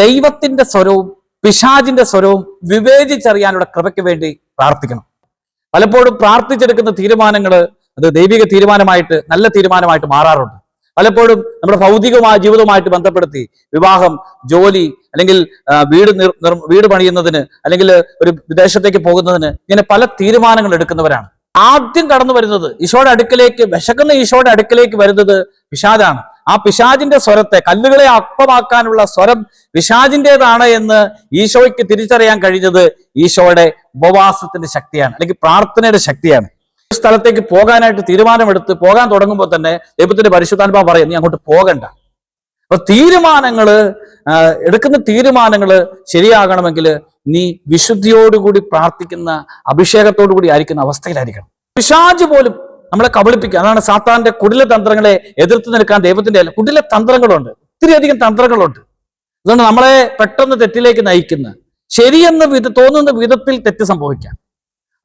ദൈവത്തിന്റെ സ്വരവും പിശാജിന്റെ സ്വരവും വിവേചിച്ചറിയാനുള്ള കൃപയ്ക്ക് വേണ്ടി പ്രാർത്ഥിക്കണം. പലപ്പോഴും പ്രാർത്ഥിച്ചെടുക്കുന്ന തീരുമാനങ്ങൾ അത് ദൈവിക തീരുമാനമായിട്ട് നല്ല തീരുമാനമായിട്ട് മാറാറുണ്ട്. പലപ്പോഴും നമ്മുടെ ഭൗതികമായ ജീവിതവുമായിട്ട് ബന്ധപ്പെടുത്തി വിവാഹം ജോലി അല്ലെങ്കിൽ വീട് വീട് പണിയുന്നതിന് അല്ലെങ്കിൽ ഒരു വിദേശത്തേക്ക് പോകുന്നതിന് ഇങ്ങനെ പല തീരുമാനങ്ങൾ എടുക്കുന്നവരാണ്. ആദ്യം കടന്നു വരുന്നത് ഈശോയുടെ അടുക്കലേക്ക് വിശക്കുന്ന ഈശോയുടെ അടുക്കലേക്ക് വരുന്നത് പിശാജാണ് ആ പിശാജിന്റെ സ്വരത്തെ കല്ലുകളെ അപ്പമാക്കാനുള്ള സ്വരം പിശാജിന്റെതാണ് എന്ന് ഈശോയ്ക്ക് തിരിച്ചറിയാൻ കഴിഞ്ഞത് ഈശോയുടെ ഉപവാസത്തിന്റെ ശക്തിയാണ് അല്ലെങ്കിൽ പ്രാർത്ഥനയുടെ ശക്തിയാണ്. സ്ഥലത്തേക്ക് പോകാനായിട്ട് തീരുമാനമെടുത്ത് പോകാൻ തുടങ്ങുമ്പോൾ തന്നെ ദൈവത്തിന്റെ പരിശുദ്ധാത്മാ പറയും നീ അങ്ങോട്ട് പോകണ്ട. അപ്പൊ തീരുമാനങ്ങൾ എടുക്കുന്ന തീരുമാനങ്ങൾ ശരിയാകണമെങ്കിൽ നീ വിശുദ്ധിയോടുകൂടി പ്രാർത്ഥിക്കുന്ന അഭിഷേകത്തോടു കൂടി ആയിരിക്കുന്ന അവസ്ഥയിലായിരിക്കണം. പിശാജ് പോലും നമ്മളെ കബളിപ്പിക്കുക. അതാണ് സാത്താന്റെ കുടില തന്ത്രങ്ങളെ എതിർത്ത് നിൽക്കാൻ ദൈവത്തിന്റെ അല്ല കുടില തന്ത്രങ്ങളുണ്ട്. ഒത്തിരിയധികം തന്ത്രങ്ങളുണ്ട്. അതുകൊണ്ട് നമ്മളെ പെട്ടെന്ന് തെറ്റിലേക്ക് നയിക്കുന്ന ശരിയെന്ന് വിധ തോന്നുന്ന വിധത്തിൽ തെറ്റ് സംഭവിക്കാം.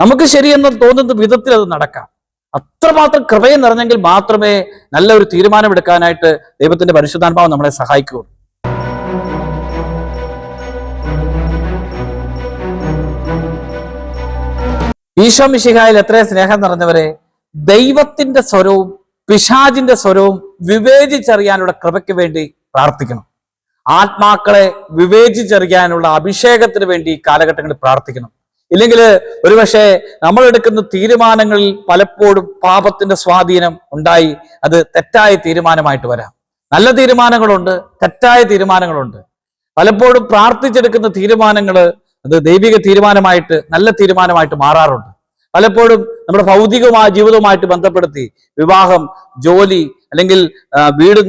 നമുക്ക് ശരിയെന്ന് തോന്നുന്ന വിധത്തിൽ അത് നടക്കാം. അത്രമാത്രം കൃപയും നിറഞ്ഞെങ്കിൽ മാത്രമേ നല്ല ഒരു തീരുമാനമെടുക്കാനായിട്ട് ദൈവത്തിന്റെ പരിശുദ്ധാത്മാവ് നമ്മളെ സഹായിക്കുകയുള്ളൂ. ഈശോ മിശിഹായിൽ എത്ര സ്നേഹം നിറഞ്ഞവരെ? ദൈവത്തിന്റെ സ്വരവും പിശാജിന്റെ സ്വരവും വിവേചിച്ചറിയാനുള്ള കൃപയ്ക്ക് വേണ്ടി പ്രാർത്ഥിക്കണം. ആത്മാക്കളെ വിവേചിച്ചറിയാനുള്ള അഭിഷേകത്തിന് വേണ്ടി കാലഘട്ടങ്ങളിൽ പ്രാർത്ഥിക്കണം. ഇല്ലെങ്കിൽ ഒരുപക്ഷെ നമ്മൾ എടുക്കുന്ന തീരുമാനങ്ങളിൽ പലപ്പോഴും പാപത്തിന്റെ സ്വാധീനം ഉണ്ടായി അത് തെറ്റായ തീരുമാനമായിട്ട് വരാം. നല്ല തീരുമാനങ്ങളുണ്ട് തെറ്റായ തീരുമാനങ്ങളുണ്ട്. പലപ്പോഴും പ്രാർത്ഥിച്ചെടുക്കുന്ന തീരുമാനങ്ങൾ അത് ദൈവിക തീരുമാനമായിട്ട് നല്ല തീരുമാനമായിട്ട് മാറാറുണ്ട്. പലപ്പോഴും നമ്മുടെ ഭൗതികമായ ജീവിതവുമായിട്ട് ബന്ധപ്പെടുത്തി വിവാഹം ജോലി അല്ലെങ്കിൽ വീട്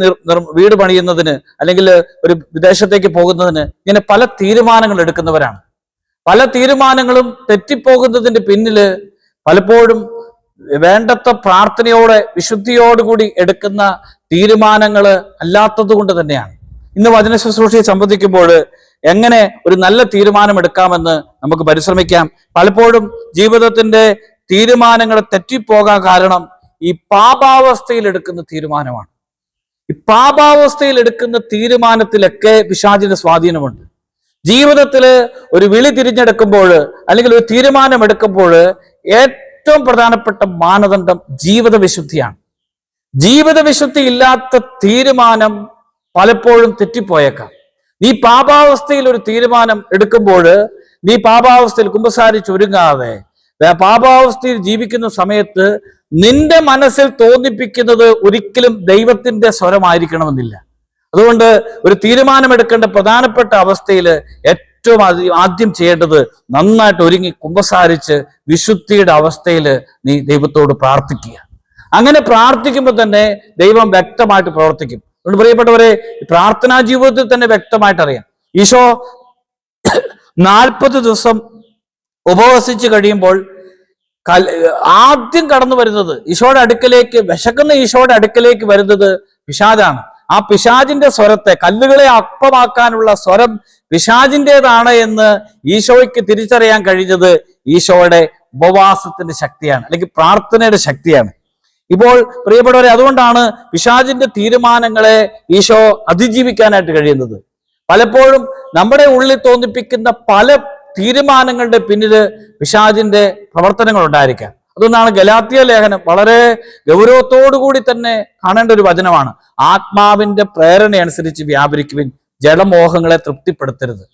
വീട് പണിയുന്നതിന് അല്ലെങ്കിൽ ഒരു വിദേശത്തേക്ക് പോകുന്നതിന് ഇങ്ങനെ പല തീരുമാനങ്ങൾ എടുക്കുന്നവരാണ്. പല തീരുമാനങ്ങളും തെറ്റിപ്പോകുന്നതിന്റെ പിന്നിൽ പലപ്പോഴും വേണ്ടത്ര പ്രാർത്ഥനയോടെ വിശുദ്ധിയോടുകൂടി എടുക്കുന്ന തീരുമാനങ്ങൾ അല്ലാത്തത് കൊണ്ട് തന്നെയാണ്. ഇന്ന് വചന ശുശ്രൂഷയെ സംബന്ധിക്കുമ്പോൾ എങ്ങനെ ഒരു നല്ല തീരുമാനം എടുക്കാമെന്ന് നമുക്ക് പരിശ്രമിക്കാം. പലപ്പോഴും ജീവിതത്തിന്റെ തീരുമാനങ്ങൾ തെറ്റിപ്പോകാൻ കാരണം ഈ പാപാവസ്ഥയിൽ എടുക്കുന്ന തീരുമാനമാണ്. ഈ പാപാവസ്ഥയിൽ എടുക്കുന്ന തീരുമാനത്തിലൊക്കെ പിശാചിന്റെ സ്വാധീനമുണ്ട്. ജീവിതത്തിൽ ഒരു വിളി തിരിഞ്ഞെടുക്കുമ്പോൾ അല്ലെങ്കിൽ ഒരു തീരുമാനം എടുക്കുമ്പോൾ ഏറ്റവും പ്രധാനപ്പെട്ട മാനദണ്ഡം ജീവിത വിശുദ്ധിയാണ് ജീവിത വിശുദ്ധി ഇല്ലാത്ത തീരുമാനം പലപ്പോഴും തെറ്റിപ്പോയേക്കാം. നീ പാപാവസ്ഥയിൽ ഒരു തീരുമാനം എടുക്കുമ്പോൾ നീ പാപാവസ്ഥയിൽ കുമ്പസാരിച്ച് ഒരുങ്ങാതെ ദേ പാപാവസ്ഥയിൽ ജീവിക്കുന്ന സമയത്ത് നിന്റെ മനസ്സിൽ തോന്നിപ്പിക്കുന്നത് ഒരിക്കലും ദൈവത്തിന്റെ സ്വരമായിരിക്കണമെന്നില്ല. അതുകൊണ്ട് ഒരു തീരുമാനമെടുക്കേണ്ട പ്രധാനപ്പെട്ട അവസ്ഥയിൽ ഏറ്റവും ആദ്യം ചെയ്യേണ്ടത് നന്നായിട്ട് ഒരുങ്ങി കുമ്പസാരിച്ച് വിശുദ്ധിയുടെ അവസ്ഥയിൽ നീ ദൈവത്തോട് പ്രാർത്ഥിക്കുക. അങ്ങനെ പ്രാർത്ഥിക്കുമ്പോൾ തന്നെ ദൈവം വ്യക്തമായിട്ട് പ്രവർത്തിക്കും. അതുകൊണ്ട് പ്രിയപ്പെട്ടവരെ പ്രാർത്ഥനാ ജീവിതത്തിൽ തന്നെ വ്യക്തമായിട്ട് അറിയാം. ഈശോ നാൽപ്പത് ദിവസം ഉപവസിച്ച് കഴിയുമ്പോൾ ആദ്യം കടന്നു വരുന്നത് ഈശോയുടെ അടുക്കലേക്ക് വിശക്കുന്ന ഈശോയുടെ അടുക്കലേക്ക് വരുന്നത് പിശാജാണ് ആ പിശാജിന്റെ സ്വരത്തെ കല്ലുകളെ അപ്പമാക്കാനുള്ള സ്വരം പിശാജിന്റേതാണ് എന്ന് ഈശോയ്ക്ക് തിരിച്ചറിയാൻ കഴിഞ്ഞത് ഈശോയുടെ ഉപവാസത്തിന്റെ ശക്തിയാണ് അല്ലെങ്കിൽ പ്രാർത്ഥനയുടെ ശക്തിയാണ്. ഇപ്പോൾ പ്രിയപ്പെട്ടവരെ അതുകൊണ്ടാണ് പിശാജിന്റെ തീരുമാനങ്ങളെ ഈശോ അതിജീവിക്കാനായിട്ട് കഴിയുന്നത്. പലപ്പോഴും നമ്മുടെ ഉള്ളിൽ തോന്നിപ്പിക്കുന്ന പല തീരുമാനങ്ങളുടെ പിന്നിൽ പിശാജിന്റെ പ്രവർത്തനങ്ങൾ ഉണ്ടായിരിക്കാം അതുകൊണ്ടാണ് ഗലാത്തിയ ലേഖനം. വളരെ കൂടി തന്നെ കാണേണ്ട ഒരു വചനമാണ്. ആത്മാവിന്റെ പ്രേരണയനുസരിച്ച് വ്യാപരിക്കുവിൻ. ജലമോഹങ്ങളെ തൃപ്തിപ്പെടുത്തരുത്.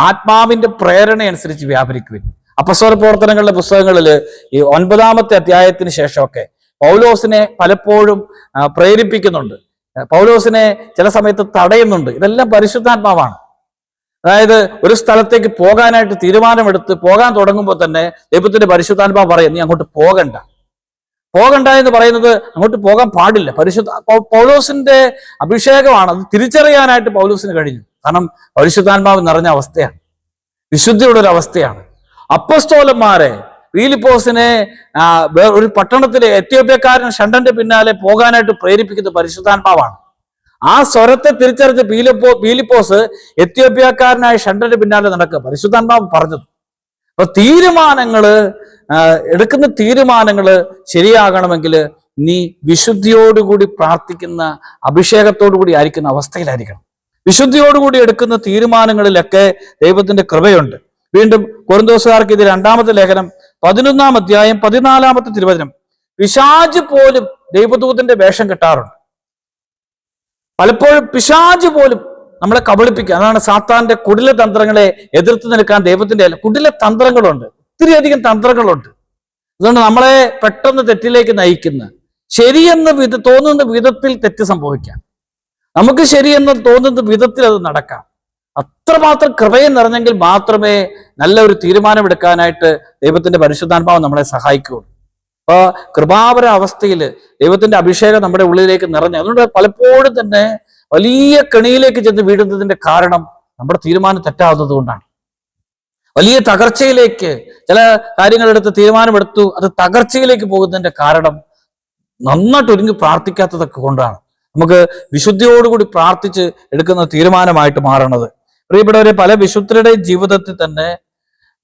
ആത്മാവിന്റെ പ്രേരണയനുസരിച്ച് വ്യാപരിക്കുവിൻ. അപസ്വര പ്രവർത്തനങ്ങളുടെ പുസ്തകങ്ങളിൽ ഈ ഒൻപതാമത്തെ അധ്യായത്തിന് ശേഷമൊക്കെ പൗലോസിനെ പലപ്പോഴും പ്രേരിപ്പിക്കുന്നുണ്ട്. പൗലോസിനെ ചില സമയത്ത് തടയുന്നുണ്ട്. ഇതെല്ലാം പരിശുദ്ധാത്മാവാണ്. അതായത് ഒരു സ്ഥലത്തേക്ക് പോകാനായിട്ട് തീരുമാനമെടുത്ത് പോകാൻ തുടങ്ങുമ്പോൾ തന്നെ ദൈവത്തിന്റെ പരിശുദ്ധാത്മാവ് പറയും നീ അങ്ങോട്ട് പോകണ്ട. പോകണ്ട എന്ന് പറയുന്നത് അങ്ങോട്ട് പോകാൻ പാടില്ല. പരിശുദ്ധ പൗലോസിന്റെ അഭിഷേകമാണ്. അത് തിരിച്ചറിയാനായിട്ട് പൗലോസിന് കഴിഞ്ഞു. കാരണം പരിശുദ്ധാത്മാവ് നിറഞ്ഞ അവസ്ഥയാണ്. വിശുദ്ധിയുടെ ഒരു അവസ്ഥയാണ്. അപ്പസ്തോലന്മാരെ വീലിപ്പോസിനെ ഒരു പട്ടണത്തിലെ എത്യോപ്യക്കാരൻ ഷണ്ടന്റെ പിന്നാലെ പോകാനായിട്ട് പ്രേരിപ്പിക്കുന്ന പരിശുദ്ധാത്മാവാണ്. ആ സ്വരത്തെ തിരിച്ചറിഞ്ഞ് പീലിപ്പോ പീലിപ്പോസ് എത്യോപ്യക്കാരനായ ഷണ്ടന്റെ പിന്നാലെ നടക്കുക. പരിശുദ്ധാത്മാവ് പറഞ്ഞത്. അപ്പൊ തീരുമാനങ്ങൾ എടുക്കുന്ന തീരുമാനങ്ങൾ ശരിയാകണമെങ്കിൽ നീ വിശുദ്ധിയോടുകൂടി പ്രാർത്ഥിക്കുന്ന അഭിഷേകത്തോടു കൂടി ആയിരിക്കുന്ന അവസ്ഥയിലായിരിക്കണം. വിശുദ്ധിയോടുകൂടി എടുക്കുന്ന തീരുമാനങ്ങളിലൊക്കെ ദൈവത്തിന്റെ കൃപയുണ്ട്. വീണ്ടും കുറുന്തോസുകാർക്ക് ഇത് രണ്ടാമത്തെ ലേഖനം പതിനൊന്നാം അധ്യായം പതിനാലാമത്തെ തിരുവചനം. പിശാജ് പോലും ദൈവദൂതന്റെ വേഷം കെട്ടാറുണ്ട്. പലപ്പോഴും പിശാജ് പോലും നമ്മളെ കബളിപ്പിക്കുക അതാണ് സാത്താന്റെ കുടില തന്ത്രങ്ങളെ എതിർത്ത് നിൽക്കാൻ ദൈവത്തിന്റെ കുടില തന്ത്രങ്ങളുണ്ട്. ഒത്തിരി അധികം തന്ത്രങ്ങളുണ്ട്. അതുകൊണ്ട് നമ്മളെ പെട്ടെന്ന് തെറ്റിലേക്ക് നയിക്കുന്ന ശരിയെന്ന് വിധ തോന്നുന്ന വിധത്തിൽ തെറ്റ് സംഭവിക്കാം. നമുക്ക് ശരിയെന്ന് തോന്നുന്ന വിധത്തിൽ അത് നടക്കാം. അത്രമാത്രം കൃപയും നിറഞ്ഞെങ്കിൽ മാത്രമേ നല്ല ഒരു തീരുമാനമെടുക്കാനായിട്ട് ദൈവത്തിന്റെ പരിശുദ്ധാത്മാവ് നമ്മളെ സഹായിക്കുകയുള്ളൂ. അപ്പൊ കൃപാപര അവസ്ഥയിൽ ദൈവത്തിന്റെ അഭിഷേകം നമ്മുടെ ഉള്ളിലേക്ക് നിറഞ്ഞു അതുകൊണ്ട് പലപ്പോഴും തന്നെ വലിയ കെണിയിലേക്ക് ചെന്ന് വീഴുന്നതിന്റെ കാരണം നമ്മുടെ തീരുമാനം തെറ്റാവുന്നത് കൊണ്ടാണ്. വലിയ തകർച്ചയിലേക്ക് ചില കാര്യങ്ങളെടുത്ത് തീരുമാനമെടുത്തു അത് തകർച്ചയിലേക്ക് പോകുന്നതിന്റെ കാരണം നന്നായിട്ട് ഒരുങ്ങി പ്രാർത്ഥിക്കാത്തതൊക്കെ കൊണ്ടാണ്. നമുക്ക് വിശുദ്ധിയോടുകൂടി പ്രാർത്ഥിച്ച് എടുക്കുന്ന തീരുമാനമായിട്ട് മാറണത്. പ്രിയപ്പെട്ടവരെ പല വിശുദ്ധരുടെയും ജീവിതത്തിൽ തന്നെ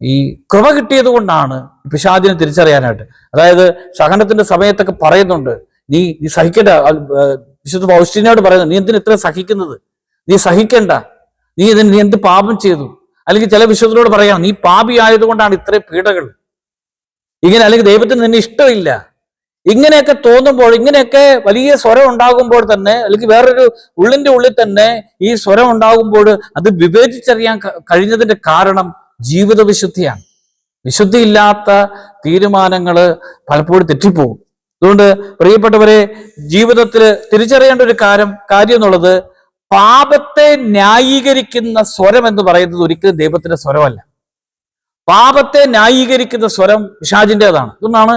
ഈ കൃപ കിട്ടിയത് കൊണ്ടാണ് പിശാദിനെ തിരിച്ചറിയാനായിട്ട്. അതായത് സഹനത്തിന്റെ സമയത്തൊക്കെ പറയുന്നുണ്ട് നീ നീ സഹിക്കണ്ട. വിശുദ്ധ പൗഷ്ടിനോട് പറയുന്നു നീ എന്തിനു ഇത്ര സഹിക്കുന്നത്? നീ സഹിക്കണ്ട. നീ ഇതിന് നീ എന്ത് പാപം ചെയ്തു? അല്ലെങ്കിൽ ചില വിശുദ്ധനോട് പറയാം നീ പാപി ആയതുകൊണ്ടാണ് ഇത്രയും പീഡകൾ. ഇങ്ങനെ അല്ലെങ്കിൽ ദൈവത്തിന് നിന്നെ ഇഷ്ടമില്ല. ഇങ്ങനെയൊക്കെ തോന്നുമ്പോൾ ഇങ്ങനെയൊക്കെ വലിയ സ്വരം ഉണ്ടാകുമ്പോൾ തന്നെ അല്ലെങ്കിൽ വേറൊരു ഉള്ളിന്റെ ഉള്ളിൽ തന്നെ ഈ സ്വരം ഉണ്ടാകുമ്പോൾ അത് വിവേചിച്ചറിയാൻ കഴിഞ്ഞതിന്റെ കാരണം ജീവിത വിശുദ്ധിയാണ് വിശുദ്ധിയില്ലാത്ത തീരുമാനങ്ങൾ പലപ്പോഴും തെറ്റിപ്പോകും. അതുകൊണ്ട് പ്രിയപ്പെട്ടവരെ ജീവിതത്തിൽ തിരിച്ചറിയേണ്ട ഒരു കാര്യം കാര്യം എന്നുള്ളത് പാപത്തെ ന്യായീകരിക്കുന്ന സ്വരം എന്ന് പറയുന്നത് ഒരിക്കലും ദൈവത്തിന്റെ സ്വരമല്ല. പാപത്തെ ന്യായീകരിക്കുന്ന സ്വരം പിശാജിന്റെതാണ് അതുകൊണ്ടാണ്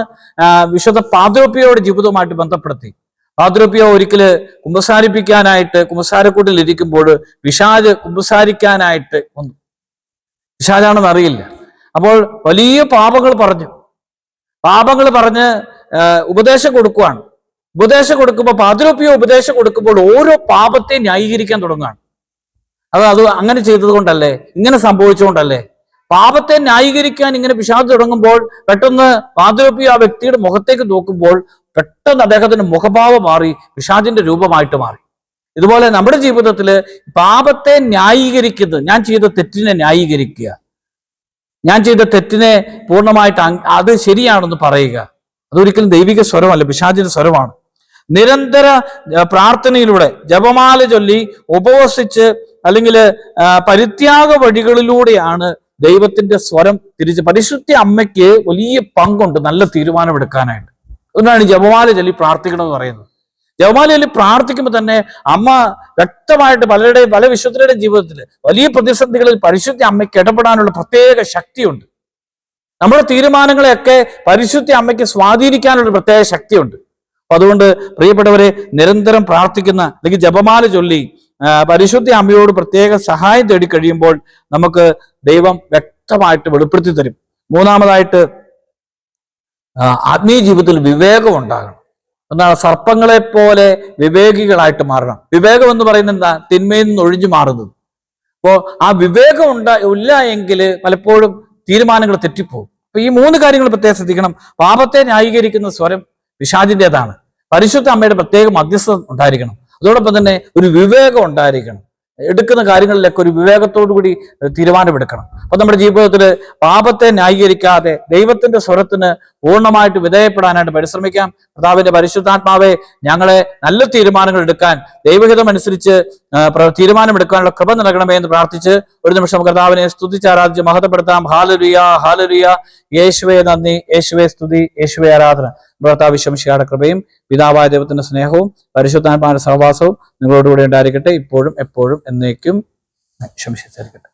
വിശുദ്ധ പാദ്രോപ്യയോട് ജീവിതവുമായിട്ട് ബന്ധപ്പെടുത്തി. പാദ്രോപ്യ ഒരിക്കൽ കുമ്പസാരിപ്പിക്കാനായിട്ട് കുമ്പസാരക്കൂട്ടിൽ ഇരിക്കുമ്പോൾ പിശാജ് കുമ്പസാരിക്കാനായിട്ട് വന്നു. പിശാജാണെന്ന് അറിയില്ല. അപ്പോൾ വലിയ പാപങ്ങൾ പറഞ്ഞു. പാപങ്ങൾ പറഞ്ഞ് ഉപദേശം കൊടുക്കുകയാണ് ഉപദേശം കൊടുക്കുമ്പോൾ പാതിരൂപ്യ ഉപദേശം കൊടുക്കുമ്പോൾ ഓരോ പാപത്തെ ന്യായീകരിക്കാൻ തുടങ്ങുകയാണ് അത് അത് അങ്ങനെ ചെയ്തത് കൊണ്ടല്ലേ? ഇങ്ങനെ സംഭവിച്ചുകൊണ്ടല്ലേ പാപത്തെ ന്യായീകരിക്കാൻ ഇങ്ങനെ പിശാദ് തുടങ്ങുമ്പോൾ പെട്ടെന്ന് പാതിരൂപ്യ ആ വ്യക്തിയുടെ മുഖത്തേക്ക് നോക്കുമ്പോൾ പെട്ടെന്ന് അദ്ദേഹത്തിന്റെ മുഖഭാവം മാറി പിശാദിന്റെ രൂപമായിട്ട് മാറി. ഇതുപോലെ നമ്മുടെ ജീവിതത്തിൽ പാപത്തെ ന്യായീകരിക്കുന്നത് ഞാൻ ചെയ്ത തെറ്റിനെ ന്യായീകരിക്കുക. ഞാൻ ചെയ്ത തെറ്റിനെ പൂർണമായിട്ട് അത് ശരിയാണെന്ന് പറയുക. അതൊരിക്കലും ദൈവിക സ്വരമല്ല പിശാചിന്റെ സ്വരമാണ്. നിരന്തര പ്രാർത്ഥനയിലൂടെ ജപമാല ചൊല്ലി ഉപവസിച്ച് അല്ലെങ്കിൽ പരിത്യാഗ വഴികളിലൂടെയാണ് ദൈവത്തിന്റെ സ്വരം തിരിച്ച് പരിശുദ്ധ അമ്മയ്ക്ക് വലിയ പങ്കുണ്ട് നല്ല തീരുമാനമെടുക്കാനായിട്ട്. അതുകൊണ്ടാണ് ജപമാല ചൊല്ലി പ്രാർത്ഥിക്കണമെന്ന് പറയുന്നത്. ചൊല്ലി പ്രാർത്ഥിക്കുമ്പോൾ തന്നെ അമ്മ വ്യക്തമായിട്ട് പലരുടെയും പല വിശുദ്ധരുടെയും ജീവിതത്തിൽ വലിയ പ്രതിസന്ധികളിൽ പരിശുദ്ധി അമ്മയ്ക്ക് ഇടപെടാനുള്ള പ്രത്യേക ശക്തിയുണ്ട്. നമ്മുടെ തീരുമാനങ്ങളെയൊക്കെ പരിശുദ്ധി അമ്മയ്ക്ക് സ്വാധീനിക്കാനുള്ള പ്രത്യേക ശക്തിയുണ്ട്. അപ്പൊ അതുകൊണ്ട് പ്രിയപ്പെട്ടവരെ നിരന്തരം പ്രാർത്ഥിക്കുന്ന അല്ലെങ്കിൽ ജപമാല ചൊല്ലി പരിശുദ്ധ അമ്മയോട് പ്രത്യേക സഹായം തേടി കഴിയുമ്പോൾ നമുക്ക് ദൈവം വ്യക്തമായിട്ട് വെളിപ്പെടുത്തി തരും. മൂന്നാമതായിട്ട് ആത്മീയ ജീവിതത്തിൽ വിവേകം ഉണ്ടാകണം. എന്താണ്? സർപ്പങ്ങളെ പോലെ വിവേകികളായിട്ട് മാറണം. വിവേകം എന്ന് പറയുന്നത് എന്താ? തിന്മയിൽ നിന്ന് ഒഴിഞ്ഞു മാറുന്നത്. അപ്പോൾ ആ വിവേകം ഉണ്ട ഇല്ല എങ്കിൽ പലപ്പോഴും തീരുമാനങ്ങൾ തെറ്റിപ്പോകും. അപ്പൊ ഈ മൂന്ന് കാര്യങ്ങൾ പ്രത്യേകം ശ്രദ്ധിക്കണം. പാപത്തെ ന്യായീകരിക്കുന്ന സ്വരം വിഷാദിന്റെതാണ് പരിശുദ്ധ അമ്മയുടെ പ്രത്യേക മധ്യസ്ഥ ഉണ്ടായിരിക്കണം. അതോടൊപ്പം തന്നെ ഒരു വിവേകം ഉണ്ടായിരിക്കണം. എടുക്കുന്ന കാര്യങ്ങളിലൊക്കെ ഒരു വിവേകത്തോടു കൂടി തീരുമാനമെടുക്കണം. അപ്പൊ നമ്മുടെ ജീവിതത്തിൽ പാപത്തെ ന്യായീകരിക്കാതെ ദൈവത്തിന്റെ സ്വരത്തിന് പൂർണമായിട്ട് വിധേയപ്പെടാനായിട്ട് പരിശ്രമിക്കാം. കർത്താവിന്റെ പരിശുദ്ധാത്മാവെ ഞങ്ങളെ നല്ല തീരുമാനങ്ങൾ എടുക്കാൻ ദൈവഹിതം അനുസരിച്ച് തീരുമാനമെടുക്കാനുള്ള കൃപ നൽകണമേ എന്ന് പ്രാർത്ഥിച്ച് ഒരു നിമിഷം കർത്താവിനെ സ്തുതിച്ചാരാധിച്ച് മഹത്വപ്പെടുത്താം. ഹാലരുയ ഹാലരുയ യേശുവെ നന്ദി. യേശുവെ സ്തുതി. യേശുവെ ആരാധന. ഭർത്താവ് വിശംശിയുടെ കൃപയും പിതാവായ ദൈവത്തിന്റെ സ്നേഹവും പരിശുദ്ധാത്മാവിന്റെ സഹവാസവും നിങ്ങളോടുകൂടി ഉണ്ടായിരിക്കട്ടെ. ഇപ്പോഴും എപ്പോഴും എന്നേക്കും ശംശിച്ചായിരിക്കട്ടെ